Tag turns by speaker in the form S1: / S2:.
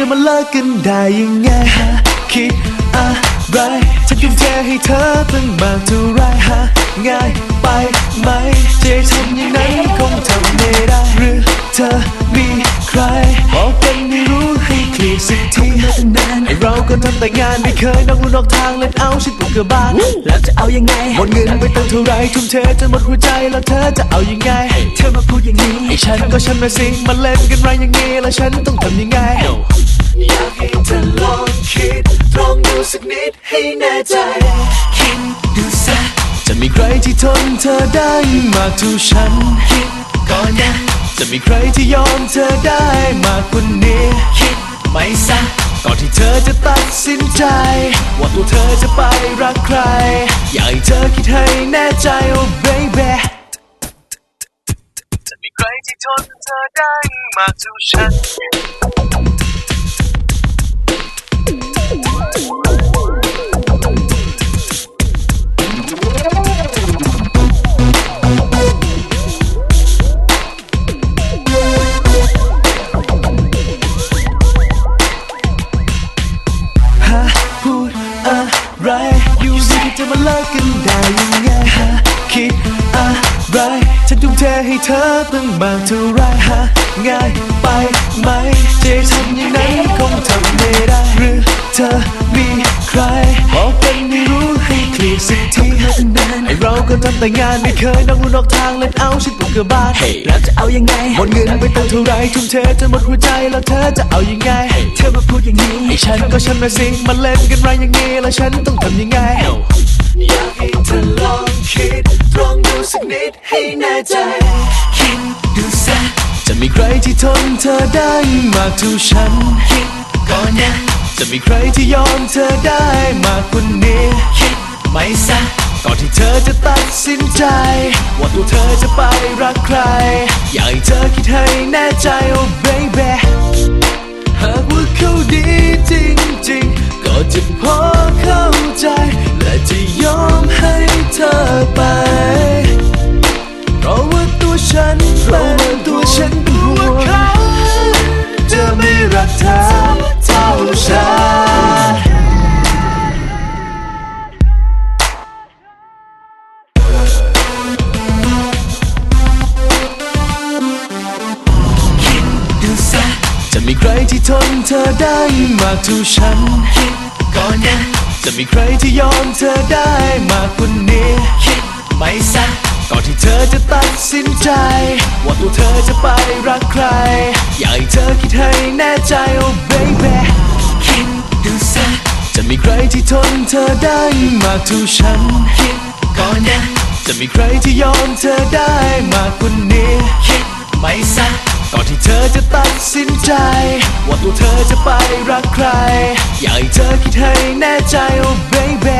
S1: จะมาเลิกกันได้ยังไงฮะคิดอะไรฉันทุ่มเทให้เธอตั้งมากเท่าไรฮะง่ายไปไหมจะให้ทำอย่างนั้นคงทำไม่ได้หรือเธอมีใครบอกกันให้รู้ให้เคลียร์สักทีไอเราก็ทำแต่งานไม่เคยนอกลู่นอกทางเล่นเอาฉันปวดกระบาล
S2: แล้วจะเอายังไง
S1: หมดเงินไปตั้งเท่าไรทุ่มเทจนหมดหัวใจแล้วเธอจะเอายังไง
S2: เธอมาพูดอย่างนี้
S1: ไอฉันก็ฉันมาสิมาเล่นกันไรอย่างงี้แล้วฉันต้องทำยัง ให้แน่ใจ
S2: คิดดูซะ
S1: จะมีใครที่ทนเธอได้มากเท่าฉัน
S2: คิดก่อนนะ
S1: จะมีใครที่ยอมเธอได้มากกว่านี้
S2: คิดไม่ซะ
S1: ก่อนที่เธอจะตัดสินใจ ว่าตัวเธอจะไปรักใคร อยากให้เธอคิดให้แน่ใจ oh baby จะมีใครที่ทนเธอได้มากเท่าฉัน อะไร อยู่ดีๆจะมาเลิกกันได้ยังไงฮะคิดอะไรฉันทุ่มเทให้เธอตั้งมากเท่าไรฮะง่ายไปไหมจะทำอย่างนั้นคงทำไม่ได้ หรือเธอมีใครบอกกันให้รู้ให้เคลียร์สักทีไอเราก็ทำแต่งานไม่เคยนอกลู่นอกทางเล่นเอาฉันปวดกระบาล
S2: แล้วจะเอายังไง
S1: หมดเงินไปตั้งเท่าไรทุ่มเทจนหมดหัวใจแล้วเธอจะเอายังไง
S2: เธอมาพูดอย่างนี้
S1: ไอฉันก็ฉันมาสิมาเล่นกันไรอย่างงี้ แล้วฉันต้องทำยังไง อยากให้เธอลองคิดตรงดูสักนิดให้แน่ใจ
S2: คิดดูซะ
S1: จะมีใครที่ทนเธอได้มากเท่าฉัน
S2: คิดก่อนนะ
S1: จะมีใครที่ยอมเธอได้มากกว่านี้
S2: คิดไม่ซะ
S1: ก่อนที่เธอจะตัดสินใจ ว่าตัวเธอจะไปรักใคร อยากให้เธอคิดให้แน่ใจ oh baby ทนเธอได้มากเท่าฉัน
S2: คิดก่อนนะ
S1: จะมีใครที่ยอมเธอได้มากกว่านี้
S2: คิดไม่ซะ
S1: ก่อนที่เธอจะตัดสินใจ ว่าตัวเธอจะไปรักใคร อยากให้เธอคิดให้แน่ใจ oh baby
S2: คิดดูซะ
S1: จะมีใครที่ทนเธอได้มากเท่าฉัน
S2: คิดก่อนนะ
S1: จะมีใครที่ยอมเธอได้มากกว่านี้
S2: คิดไม่ซะ
S1: ก่อนที่เธอจะตัดสินใจ ว่าตัวเธอจะไปรักใคร อยากให้เธอคิดให้แน่ใจโอ้ baby